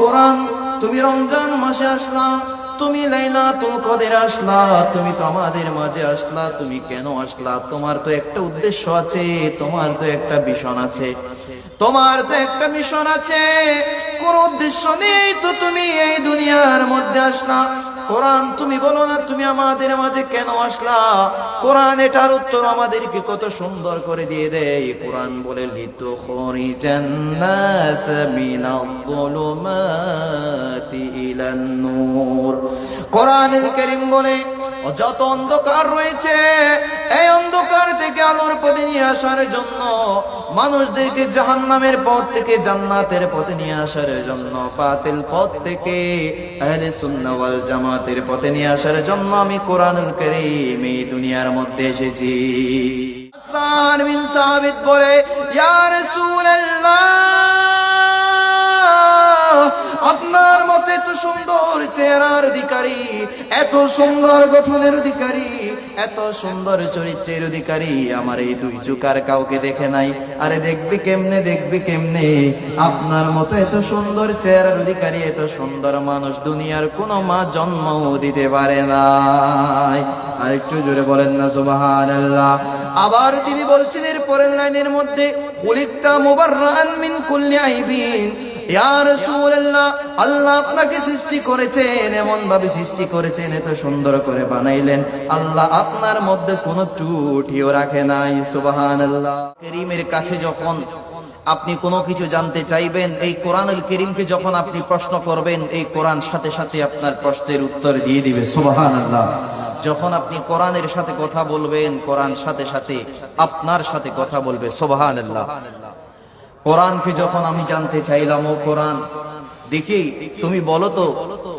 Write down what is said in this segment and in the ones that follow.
কোরআন, তুমি রমজান মাসে আসলা, তুমি লাইলাতুল কদের আসলা, তুমি তো আমাদের মাঝে আসলা, তুমি কেন আসলা? তোমার তো একটা উদ্দেশ্য আছে, তোমার তো একটা ভীষণ আছে। তোমার তো একটা মিশন আছে। কোন উদ্দেশ্য নেই তো তুমি এই দুনিয়ার মধ্যে আসলা। কোরআন তুমি বলো না, তুমি আমাদের মাঝে কেন আসলা? কোরআন এটার উত্তর আমাদেরকে কত সুন্দর করে দিয়ে দেয়। কোরআন বলে লিতু খরিজান নাস মিনাল-যুলুমাতি ইলান নূর। কোরআনুল কারীম বলে যত অন্ধকার রয়েছে। আসার জন্য, মানুষদেরকে জাহান্নামের পথ থেকে জান্নাতের পথে নিয়ে আসার জন্য পাতিল পথ থেকে আহলে সুন্নাহ ওয়াল জামাতের পথে নিয়ে আসার জন্য আমি কোরআনুল কারীম এই দুনিয়ার মধ্যে এসেছি। হাসান বিন সাবিত বলে, ইয়া রাসূলুল্লাহ, আপনার মতে এত সুন্দর চেহারার অধিকারী, এত সুন্দর গঠনের অধিকারী এত সুন্দর চরিত্রের অধিকারী আমার এই দুই চুকার কাউকে দেখে নাই। আরে দেখবি কেমনে দেখবি কেমনে? আপনার মতো এত সুন্দর চেহারার অধিকারী, এত সুন্দর মানুষ দুনিয়ার কোনো মা জন্ম দিতে পারে নাই। আর একটু জোরে বলেন না, সুবহানাল্লাহ। আবার তিনি বলছেন এর পরের লাইনের মধ্যে কুলিকতা মুবাররান মিন কুল্লি আল্লাহ আল্লাহ আপনি কোনো কিছু জানতে চাইবেন, এই কোরআনুল করিমকে যখন আপনি প্রশ্ন করবেন, এই কোরআন সাথে সাথে আপনার প্রশ্নের উত্তর দিয়ে দিবে, সুবহানাল্লাহ। যখন আপনি কোরআনের সাথে কথা বলবেন, কোরআন সাথে সাথে আপনার সাথে কথা বলবে, সুবহানাল্লাহ। কোরআনকে যখন আমি জানতে চাইলাম, ও কোরআন, দেখি, তুমি বলো তো,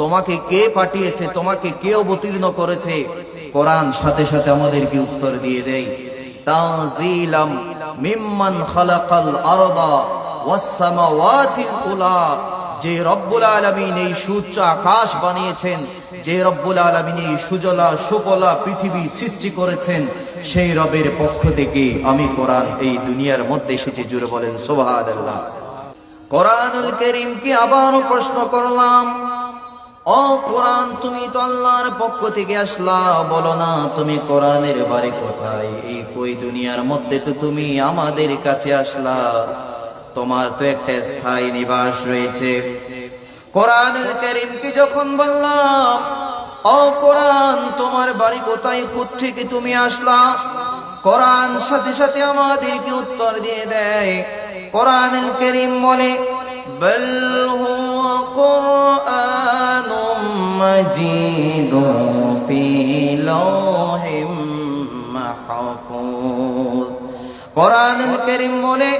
তোমাকে কে পাঠিয়েছে, তোমাকে কে অবতীর্ণ করেছে? কোরআন সাথে সাথে আমাদেরকে উত্তর দিয়ে দেয়, তাজিলাম মিম্মান খালাকাল আরদা ওয়াস সামাওয়াতিল উলা। যে রব্বুল আলমিন এই সুচ্চ আকাশ বানিয়েছেন, যে রব্বুল আলমিন এই সুজলা, সুপলা পৃথিবী সৃষ্টি করেছেন, সেই রবের পক্ষ থেকে আমি কোরআন এই দুনিয়ার মধ্যে এসেছি জুড়ে বলেন সোভাদ আল্লাহ কোরআনুল করিমকে আবারও প্রশ্ন করলাম, ও কোরআন, তুমি তো আল্লাহর পক্ষ থেকে আসলা, বলো না তুমি কোরআনের বাড়ি কোথায়? এই কই দুনিয়ার মধ্যে তো তুমি আমাদের কাছে আসলা। তোমার তো একটা স্থায়ী নিবাস রয়েছে। কোরআনুল করিমকে যখন বললাম, ও কোরআন, তোমার বাড়ি কোথায়? থেকে তুমি আসলা? কোরআন সাথে সাথে আমাদেরকে উত্তর দিয়ে দেয়। কোরআনুল করিম বলে, বল কোরআনুম মাজিদুন ফি লাওহিম মাহফুজ। কোরআনুল করিম বলে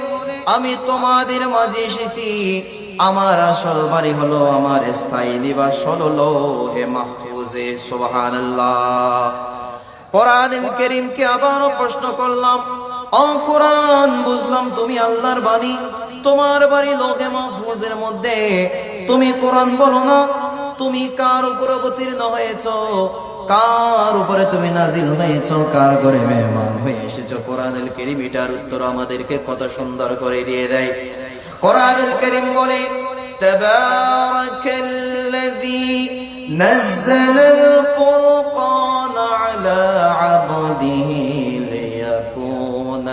আমি তোমাদের মাঝে এসেছি। আমার আসল বাড়ি হলো আমার স্থায়ী নিবাস হলো হে মাহফুজে, সুবহানাল্লাহ। কোরআনুল করিমকে আবারও প্রশ্ন করলাম, ও কোরআন, বুঝলাম তুমি আল্লাহর বাণী। তোমার বাড়ি লোকে মাহফুজের মধ্যে। তুমি কোরআন বলো না, তুমি কার উপর অবতীর্ণ হয়েছ? কার উপরে তুমি নাজিল হয়েছ কার ঘরে মেহমান হয়ে এসেছো কোরআনুল করিম এটার উত্তর আমাদেরকে কত সুন্দর করে দিয়ে দেয় কোরআনুল করিম বলে তাবারাকাল্লাযী نزل الفرقان على عبده ليكون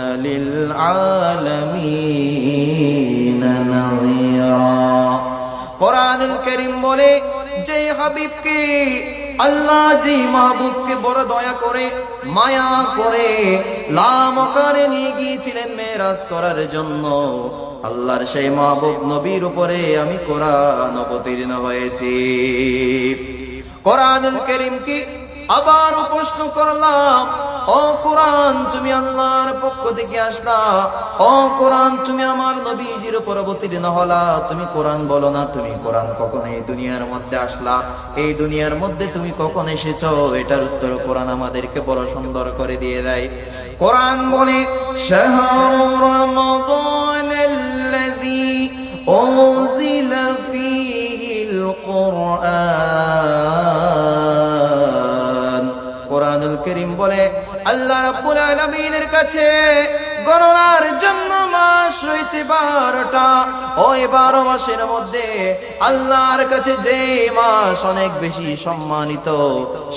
للعالمين نظيرا কোরআনুল করিম বলে যে হাবিবকে আল্লাহ যে মাহবুবকে বড় দয়া করে, মায়া করে লামকারে নিয়ে গিয়েছিলেন মেরাজ করার জন্য, আল্লাহর সেই মাহবুব নবীর উপরে আমি কোরআন অবতীর্ণ হয়েছি। কোরআনুল করিম কি আবার প্রশ্ন করলাম ও কোরআন, তুমি আল্লাহর পক্ষ থেকে আসলা। ও কোরআন, তুমি আমার নবীজির উপর অবতীর্ণ হলা তুমি কোরআন বলো না, তুমি কোরআন কখন এই দুনিয়ার মধ্যে আসলা? এই দুনিয়ার মধ্যে তুমি কখন এসেছ? এটার উত্তর কোরআন আমাদেরকে বড় সুন্দর করে দিয়ে দেয়। কোরআন বলে উনজিলা ফীহিল কুরআন। কোরআনুল করিম বলে আল্লাহ রাব্বুল আলামিনের কাছে গণনার জন্য মাস রয়েছে বারোটা। ওই বারো মাসের মধ্যে আল্লাহর কাছে যে মাস অনেক বেশি সম্মানিত,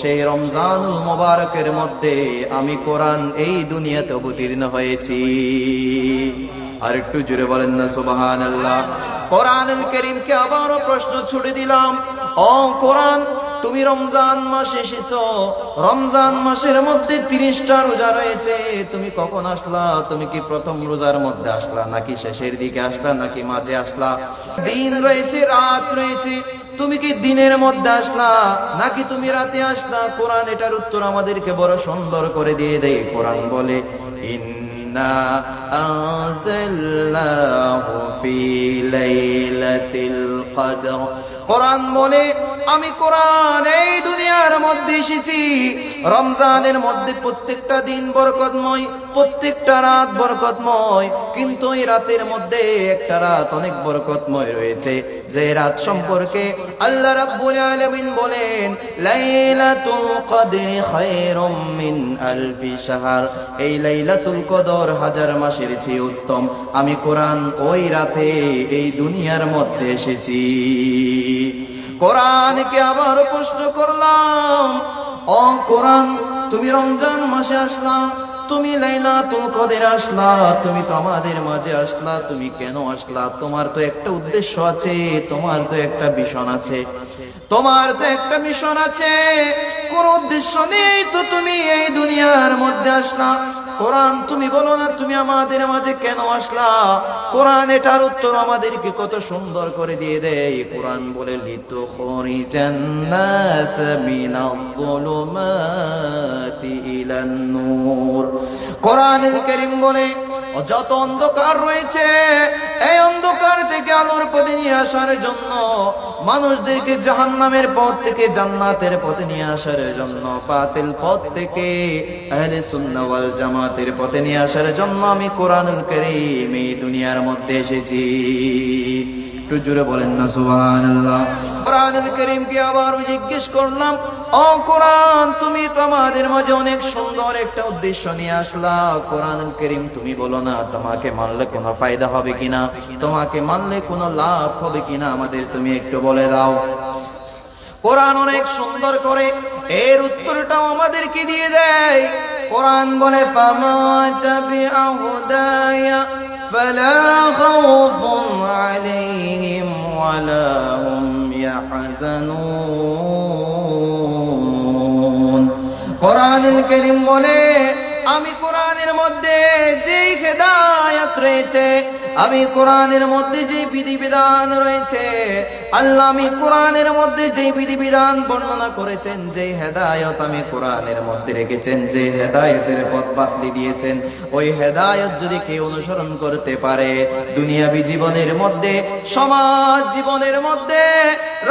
সেই রমজানুল মোবারকের মধ্যে আমি কোরআন এই দুনিয়াতে অবতীর্ণ হয়েছি। আর একটু জুড়ে বলেন না সুবাহান আল্লাহ কোরআনুল করিমকে আবারও প্রশ্ন ছুড়ে দিলাম। ও কোরআন তুমি রমজান মাস এসেছ। রমজান মাসের মধ্যে তিরিশটা রোজা রয়েছে। তুমি কখন আসলা? তুমি কি প্রথম রোজার মধ্যে আসলা? নাকি শেষের দিকে আসলা? নাকি মাঝে আসলা? দিন রয়েছে, রাত রয়েছে। তুমি কি দিনের মধ্যে আসলা? নাকি তুমি রাতে আসলা? কোরআন এটার উত্তর আমাদেরকে বড় সুন্দর করে দিয়ে দেয়। কোরআন বলে কোরআন বলে আমি কোরআন এই দুনিয়ার মধ্যে এসেছি। রমজানের মধ্যে প্রত্যেকটা দিন বরকতময়, প্রত্যেকটা রাত বরকতময়, কিন্তু এই রাতের মধ্যে একটা রাত অনেক বরকতময় রয়েছে। যে রাত সম্পর্কে আল্লাহ রাব্বুল আলামিন বলেন, লাইলাতুল কদরি খায়রুম মিন আলফি শাহর। এই লাইলাতুল কদর হাজার মাসের চেয়ে উত্তম। আমি কোরআন ওই রাতে এই দুনিয়ার মধ্যে এসেছি। কোরআনকে আবার প্রশ্ন করলাম, ও কোরআন, তুমি রমজান মাসে আসলা? তুমি লাইলাতুল কদের আসলা? তুমি তো আমাদের মাঝে আসলা, তুমি কেন আসলা? তোমার তো একটা উদ্দেশ্য আছে, তোমার তো একটা ভীষণ আছে। তোমার তো একটা মিশন আছে। কোন উদ্দেশ্য নেই তো তুমি এই দুনিয়ার মধ্যে আসলা। কোরআন তুমি বলো না, তুমি আমাদের মাঝে কেন আসলা? কোরআন এটার উত্তর আমাদেরকে কত সুন্দর করে দিয়ে দেয়। কোরআন বলে লিতু কোরআনুল কারীম বলে যত অন্ধকার রয়েছে। এই অন্ধকার থেকে আলোর পথে নিয়ে আসার জন্য মানুষদেরকে জাহান্নামের পথ থেকে জান্নাতের পথে নিয়ে আসার জন্য, বাতিল পথ থেকে আহলে সুন্নাহ ওয়াল জামাতের পথে নিয়ে আসার জন্য আমি কোরআনুল করিম এই দুনিয়ার মধ্যে এসেছি। একটু জোরে বলেন না, সুবহানাল্লাহ। কোরআনুল কারীমকে আবার জিজ্ঞেস করলাম, ও কোরআন, তুমি তো আমাদের মাঝে অনেক সুন্দর একটা উদ্দেশ্য নিয়ে আসলা। কোরআনুল কারীম তুমি বলো না, তোমাকে মানলে কোনো ফায়দা হবে কিনা? তোমাকে মানলে কোনো লাভ হবে কিনা? আমাদের তুমি একটু বলে দাও। কোরআন অনেক সুন্দর করে এর উত্তরটাও আমাদেরকে দিয়ে দেয়। কোরআন বলে, ফামা তাবিআ হুদায়া ফালা খাউফুন আলাইহিম ওয়ালা হুম আমি কোরআনের মধ্যে যেই হেদায়াত রয়েছে, আমি কোরআনের মধ্যে যে বিধিবিধান রয়েছে, আল্লাহ আমি কোরআনের মধ্যে যে বিধিবিধান বর্ণনা করেছেন যে হেদায়ত আমি কোরআনের মধ্যে রেখেছেন যে হেদায়তের পথ বাতলি দিয়েছেন, ওই হেদায়ত যদি কেউ অনুসরণ করতে পারে, দুনিয়াবি জীবনের মধ্যে, সমাজ জীবনের মধ্যে,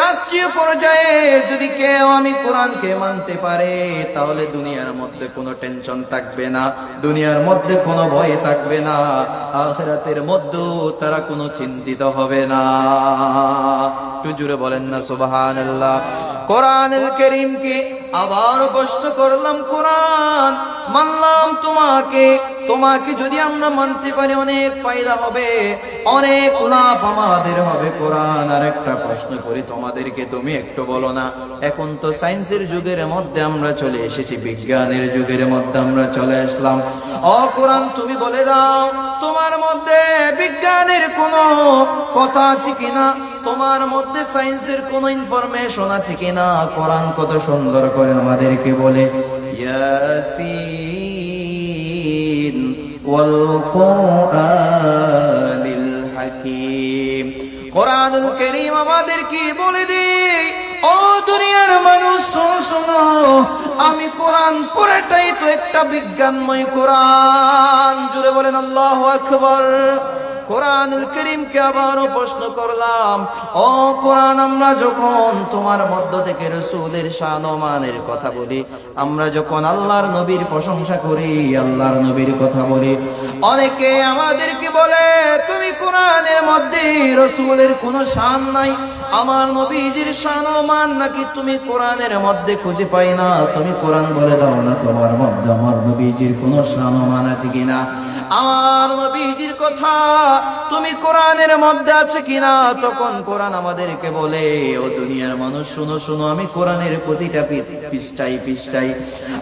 রাষ্ট্রীয় পর্যায়ে যদি কেউ আমি কোরআনকে মানতে পারে, তাহলে দুনিয়ার মধ্যে কোনো টেনশন থাকবে না। দুনিয়ার মধ্যে কোনো ভয় থাকবে না। আখেরাতের মধ্যেও তারা কোনো চিন্তিত হবে না। একটু জুড়ে বলেন না সুবাহান আল্লাহ কোরআনুল করিমকে আবার কষ্ট করলাম। কোরআন মানলাম তোমাকে। তোমাকে যদি আমরা মানতে পারি, অনেক ফায়দা হবে, অনেক লাভ আমাদের হবে। কোরআন আর একটা প্রশ্ন করি, তোমাদেরকে তুমি একটু বলো না, এখন তো সায়েন্সের যুগের মধ্যে আমরা চলে এসেছি, বিজ্ঞানের যুগের মধ্যে আমরা চলে আসলাম। ও কোরআন তুমি বলে দাও, তোমার মধ্যে বিজ্ঞানের কোনো কথা আছে কিনা? তোমার মধ্যে সায়েন্সের কোনো ইনফরমেশন আছে কিনা? কোরআন কত সুন্দর করে আমাদেরকে বলে, ইয়াসিন। ওয়াল الحكيم قرآن الكريم কারীম আমাদেরকে বলে ও দুনিয়ার মানুষ, শোনো শোনো, আমি কোরআন পুরোটাই তো একটা বিজ্ঞানময় কোরআন। জুড়ে বলেন, আল্লাহ আকবার। কোরআনুল করিমকে আবারও প্রশ্ন করলাম, ও কোরআন, আমরা যখন তোমার মধ্য থেকে রসুলের শান মানের কথা বলি, আমরা যখন আল্লাহর নবীর প্রশংসা করি, আল্লাহর নবীর কথা বলি, অনেকে আমাদেরকে বলে, তুমি কোরআনের মধ্যে রসুলের কোনো শান নাই, আমার নবীজির শান মান নাকি তুমি কোরআনের মধ্যে খুঁজে পাই না? তুমি কোরআন বলে দাও না তোমার মধ্যে আমার নবীজির কোনো শান মান আছে কিনা? আমার নবীজির কথা তুমি কোরআনের মধ্যে আছে কিনা? তখন কোরআন আমাদেরকে বলে, ও দুনিয়ার মানুষ, শুনো শুনো, আমি কোরআনের প্রতিটা পি- পৃষ্ঠায় পৃষ্ঠায়,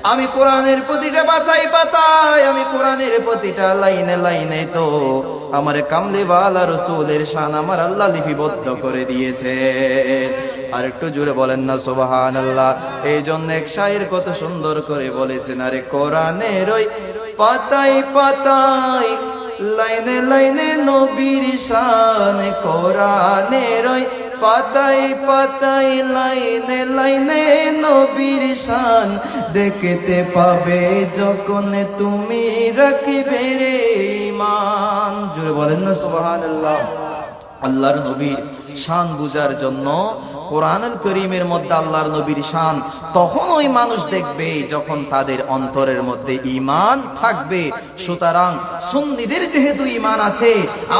আমি কোরআনের প্রতিটা পাতায় পাতায়, আমি কোরআনের প্রতিটা লাইনে লাইনে তো আমার কামলিওয়ালা রসুলের শান আমার আল্লাহ লিপিবদ্ধ করে দিয়েছে। আর একটু জুড়ে বলেন না সোবাহান আল্লাহ এই জন্য এক শায়ের কত সুন্দর করে বলেছেন, আরে কোরআনের ওই পাতায় পাতায়, লাইনে লাইনে নবীর শান ওই পাতায় পাতায়, লাইনে লাইনে নবীর শান দেখতে পাবে যখন তুমি রাখবে রে ইমান জুড়ে বলেন না, সুবহানাল্লাহ। আল্লাহর নবীর শান বুঝার জন্য কোরআনুল করিমের মধ্যে আল্লাহর নবীর শান, তখন ওই মানুষ দেখবে যখন তাদের অন্তরের মধ্যে ইমান থাকবে। সুতরাং সুন্নিদের যেহেতু ইমান আছে,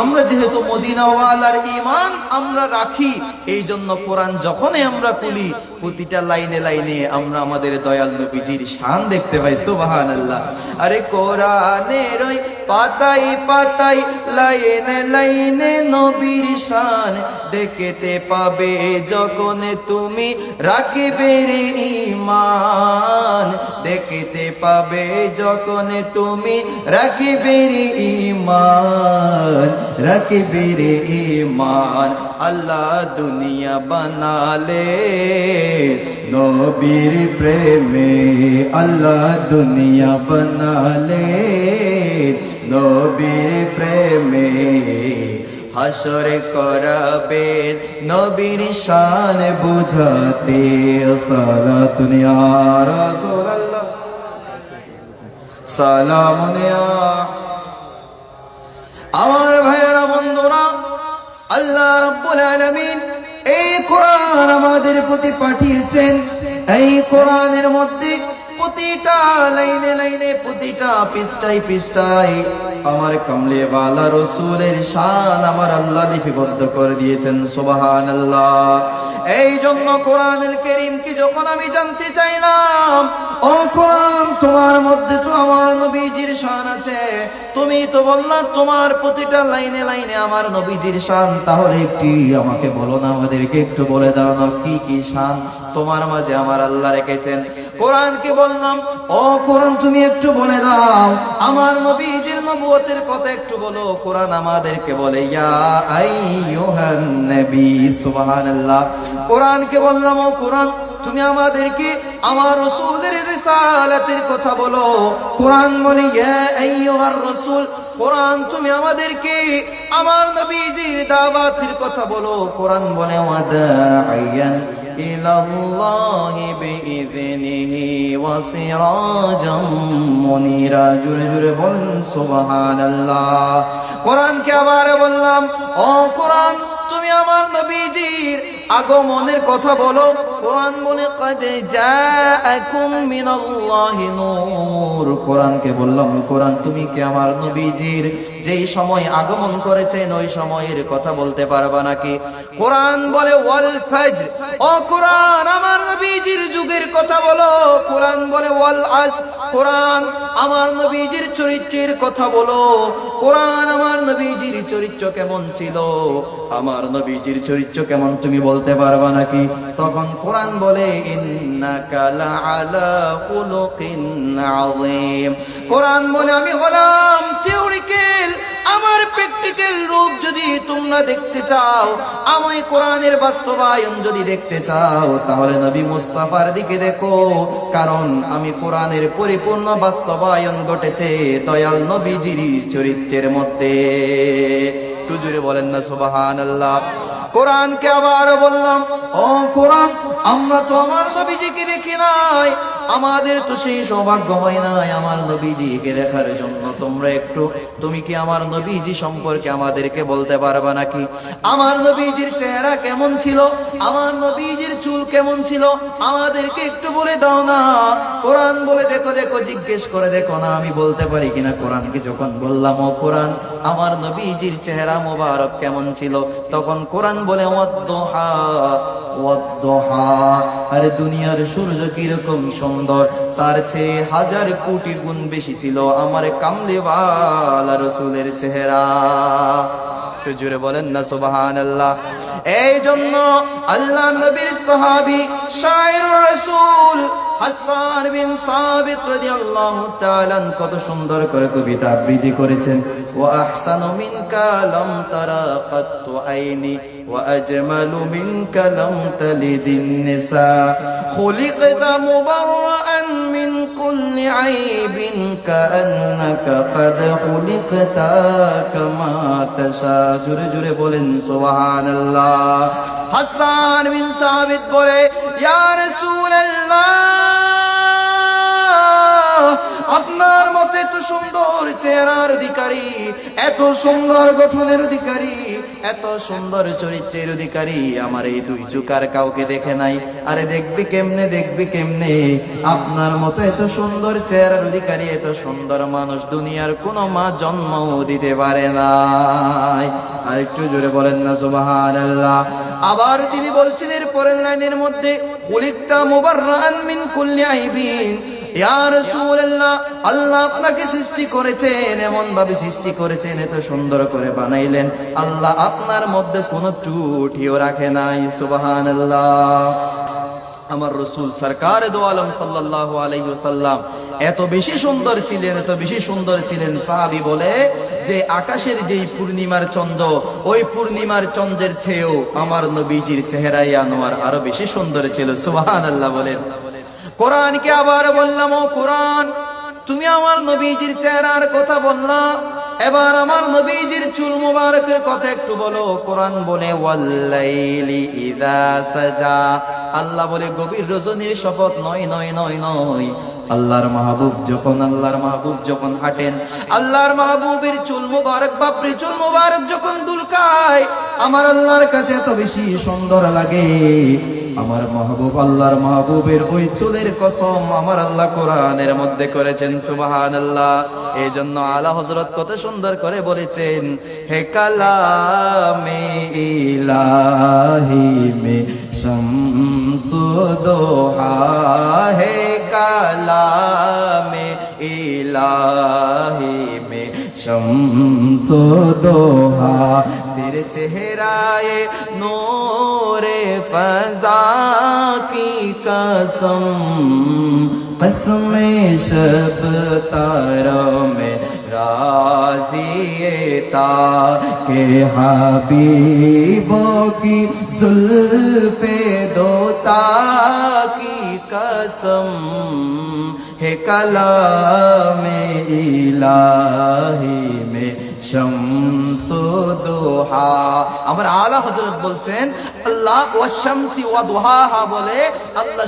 আমরা যেহেতু মদিনাওয়ালার ইমান আমরা রাখি এই জন্য কোরআন যখনই আমরা পড়ি প্রতিটা লাইনে লাইনে আমরা আমাদের দয়াল নবীজির শান দেখতে পাই, সুবহানাল্লাহ। আরে কোরআনের ওই পাতাই পাতাই লাইনে লাইনে নবীর শান দেখতে পাবে যখন তুমি রাখবে রে ইমান দেখতে পাবে যখন তুমি রাখবে রে ইমান রাখবে রে ইমান আল্লাহ দুনিয়া বানালে। নবীর প্রেমে আল্লাহ দুনিয়া বানালে। নবীর প্রেমে হাসর করাবে। নবীর শান বুঝাতে সালা দুনিয়া রাসূলুল্লাহ। আমার বন্ধুরা আল্লাহ রাব্বুল আলামিন এই কোরআন আমাদের প্রতি পাঠিয়েছেন। এই কোরআনের মধ্যে প্রতিটা লাইনে লাইনে, প্রতিটা আমার রসুলের শান আমার আল্লাহ লিপিবদ্ধ করে দিয়েছেন সুবাহান এই জন্য যখন আমি জানতে চাইলাম, ও কোরআন, তোমার মধ্যে তো আমার নবীজির শান আছে। তুমি তো বললা, তোমার প্রতিটা লাইনে লাইনে আমার নবীজির শান। তাহলে একটি আমাকে বলো না, আমাদেরকে একটু বলে দাও না, কি কি শান তোমার মাঝে আমার আল্লাহ রেখেছেন? কোরআনকে বললাম, ও কোরআন, তুমি একটু বলে দাও। আমার নবীজির নবুয়তের কথা একটু বলো। কোরআন আমাদেরকে বলে, ইয়া আইয়ুহান নবী, সুবহানাল্লাহ। কোরআনকে বললাম, ও কোরআন, তুমি আমাদেরকে আমার রসুলের রিসালাতের কথা বলো। কোরআন বলে, ইয়া আইয়ুহার রাসূল, কোরআন, তুমি আমাদেরকে আমার নবীজির দাওয়াতের কথা বলো। কোরআন বলে ওয়াদাইয়ান ইলাল্লাহি বিইذনিহি ওয়া সিরাজাম মুনিরা। জুরে জুরে বলেন, সুবহানাল্লাহ। কোরআনকে আবার বললাম, ও কোরআন, তুমি আমার নবীজির আগমনের কথা বলো। কোরআন বলে, কাদে জাআকুম মিনাল্লাহি নূর। কোরআনকে বললাম, কোরআন, তুমি কি আমার নবীজির যেই সময় আগমন করেছেন, ওই সময়ের কথা বলতে পারবা নাকি? কোরআন বলে, ওয়াল ফাজর। ও কোরআন ওয়াল কোরআন আমার নবীজির চরিত্রের কথা বলো। কোরআন আমার নবীজির চরিত্র কেমন ছিল? আমার নবীজির চরিত্র কেমন তুমি বলতে পারবা নাকি? তখন কোরআন বলে, ইন্নাকা লাআলা খুলুকিন আযীম। কোরআন বলে, আমি হলাম থিওরিক্যাল আমার প্র্যাকটিক্যাল রূপ যদি তোমরা দেখতে চাও আমি কোরআনের বাস্তবায়ন যদি দেখতে চাও, তাহলে নবী মুস্তাফার দিকে দেখো। কারণ আমি কোরআনের পরিপূর্ণ বাস্তবায়ন ঘটেছে দয়াল নবীজির চরিত্রের মধ্যে। জুড়ে বলেন না সুবাহান আল্লাহ কোরআনকে আবার বললাম, ও কোরআন, আমরা তো আমার নবীজিকে দেখি নাই। আমাদের তো সেই সৌভাগ্য হয় নাই আমার নবীজিকে দেখার জন্য। তোমরা একটু, তুমি কি আমার নবীজি সম্পর্কে আমাদেরকে বলতে পারবা নাকি? আমার নবীজির চেহারা কেমন ছিল? আমার নবীজির চুল কেমন ছিল? আমাদেরকে একটু বলে দাও না। কোরআন বলে দেখো দেখো, জিজ্ঞেস করে দেখো না, আমি বলতে পারি কিনা কোরআনকে যখন বললাম, ও কোরআন, আমার নবীজির চেহারা মোবারক কেমন ছিল? তখন কোরআন বলে ওয়াদ্দোহা ওয়াদ্দোহা আরে দুনিয়ার সূর্য কীরকম সুন্দর। তার চেয়ে হাজার কোটি গুণ বেশি ছিল আমার কামলে কামলেওয়ালা রসুলের চেহারা। জুড়ে বলেন না সুবাহান আল্লাহ এই জন্য আল্লাহ নবীর সাহাবি শায়রুর রসুল হাসান বিন সাবিত রাদিয়াল্লাহু তাআলা কত সুন্দর করে কবিতা আবৃত্তি করেছেন। ওয়া আহসানু মিনকা লাম তারা কাত্তু আইনি। ওয়া আজমালু মিনকা লাম তালিদিন নিসা খুলিকতা মুবাররাআন মিন কুল্লি আইবিন কাআন্নাকা কাদ খুলিকতা কামা তাশা জোরে জোরে বলেন সুবহানাল্লাহ। হাসান বিন সাবিত বলে, ইয়া রাসূলুল্লাহ, আপনার মতে এত সুন্দর চেহারার অধিকারী, এত সুন্দর গঠনের অধিকারী এত সুন্দর চরিত্রের অধিকারী আমার এই দুই চুকার কাউকে দেখে নাই। আরে দেখবি কেমনে দেখবি কেমনে? আপনার মতো এত সুন্দর চেহারার অধিকারী, এত সুন্দর মানুষ দুনিয়ার কোন মা জন্ম দিতে পারে নাই। আর একটু জোরে বলেন না, সুবহানাল্লাহ। আবার তিনি বলছেন এর পরের লাইনের মধ্যে কুলিকতা মুবাররান মিন কুল্লি আল্লাহ আপনাকে সৃষ্টি করেছেন এমন ভাবে সৃষ্টি করেছেন, এত সুন্দর করে বানাইলেন। আল্লাহ আপনার মধ্যে কোনো ত্রুটিও রাখে নাই, সুবহানাল্লাহ। আমার রসুল সরকার দো আলম এত বেশি সুন্দর ছিলেন, এত বেশি সুন্দর ছিলেন, সাহাবী বলে যে আকাশের যেই পূর্ণিমার চন্দ্র, ওই পূর্ণিমার চন্দ্রের চেয়েও আমার নবীজির চেহারাই আনোয়ার আরও বেশি সুন্দর ছিল, সুবহানাল্লাহ বলেন। কোরআনকে আবার বললাম, ও কোরআন, তুমি আমার নবীজির চেহারার কথা বললা। এবার আমার নবীজির চুল মুবারকের কথা একটু বলো। কোরআন বলে, ওয়াল্লাইলি ইদা সাজা। আল্লাহ বলে, গভীর রজনীর শপথ নয় নয় নয় নয়। আল্লাহর মাহবুব যখন আল্লাহর মাহবুব যখন হাঁটেন, আল্লাহর মাহবুবের চুল মুবারক, বাপরে চুল মুবারক যখন দুলকায়, আমার আল্লাহর কাছে এত বেশি সুন্দর লাগে। আমার মাহবুব, আল্লাহর মাহবুবের ওই চুলের কসম আমার আল্লাহ কোরআনের মধ্যে করেছেন সুবাহান আল্লাহ এই জন্য আলা হজরত কত সুন্দর করে বলেছেন, হে কালামে ইলাহি মে শামসুদোহা হে कलाम में इलाही में शमसो दोहा। तेरे चेहराए नूरे फजा की कसम कसम शब तारों में राजिएता के हाबीबों की जुल्फे दोता की कसम है कला में इलाही में আমার আলা হযরত বলছেন, আল্লাহ ওয়াশামসি বলে আল্লাহ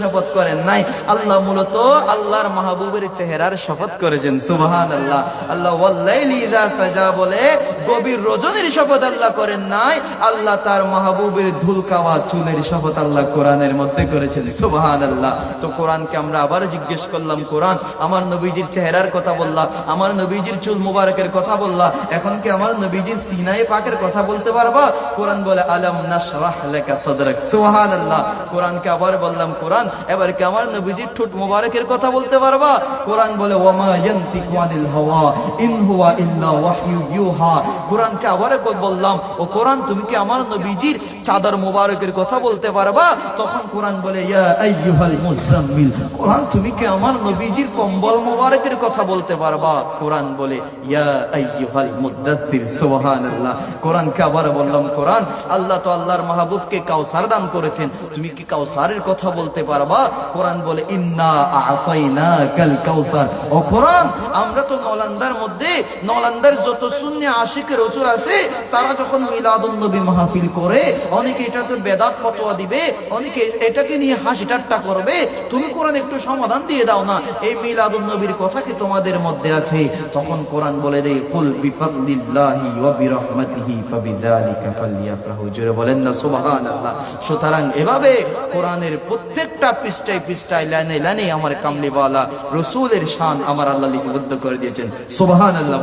শপথ করেন নাই। আল্লাহ মূলত আল্লাহর মাহবুবের চেহারার শপথ করেছেন আল্লাহ সাজা বলে গভীর শপথ আল্লাহ করেন নাই। আল্লাহ তার মাহবুবের ধুলকাওয়া চুলের শপথ আল্লাহ কোরআনের মধ্যে করেছেন, সুবহানাল্লাহ। তো কোরআনকে আমরা আবার জিজ্ঞেস করলাম, কোরআন, আমার নবীজির চেহারার কথা বললাম, আমার নবীজির চুল মুবারকের কথা বললাম এখন কি আমার নবীজির সিনাই পাকের কথা বলতে পারবা? কোরআন বলে, আলম নাশরাহ লাকা সুবহানাল্লাহ। কোরআনকে আবার বললাম, কোরআন, এবার কি আমার মুবারকের কথা বলতে পারবা? কোরআন বলে ইয়ানতিকু আনিল হাওয়া, ইন হুয়া ইল্লা ইউহা। কোরআনকে আবার বললাম, ও কোরআন, তুমি কি আমার নবীজির চাদর মুবারকের কথা বলতে পারবা? তখন কোরআন বলে, ইয়া আইয়ুহাল কোরআন, তুমি কি আমার নবীজির কম্বল মুবারকের কথা বলতে পারবা? কোরআন বলে, ইয়া আইয়ুহাল মুদাদ্দির সুবহান আল্লাহ কোরআনকে আবার বললাম, কোরআন? আল্লাহ তো আল্লাহর মাহবুবকে কাউসার দান করেছেন। তুমি কি কাউসারের কথা বলতে পারবা? কোরআন বলে, ইন্না আতাইনা কাল কাউসার ও কোরআন, আমরা তো নলান্দার মধ্যে, নলান্দার যত রসুল আছে, তারা যখন মিলাদুন নবী মাহফিল করে, অনেকে বেদাত ফতোয়া দিবে, অনেকে এটাকে নিয়ে হাসি ঠাট্টা করবে, তুমি কোরআন একটু সমাধান দিয়ে দাও না। এই মিলাদুন নবীর কথা কি তোমাদের মধ্যে আছে? তখন কোরআন বলে দেয়, কুল সুতরাং এভাবে প্রত্যেকটা পৃষ্ঠায় পৃষ্ঠায় আমার কামলিওয়ালা রসুলের শান আমার আল্লাহ লিপিবদ্ধ করে দিয়েছেন। সুবহানাল্লাহ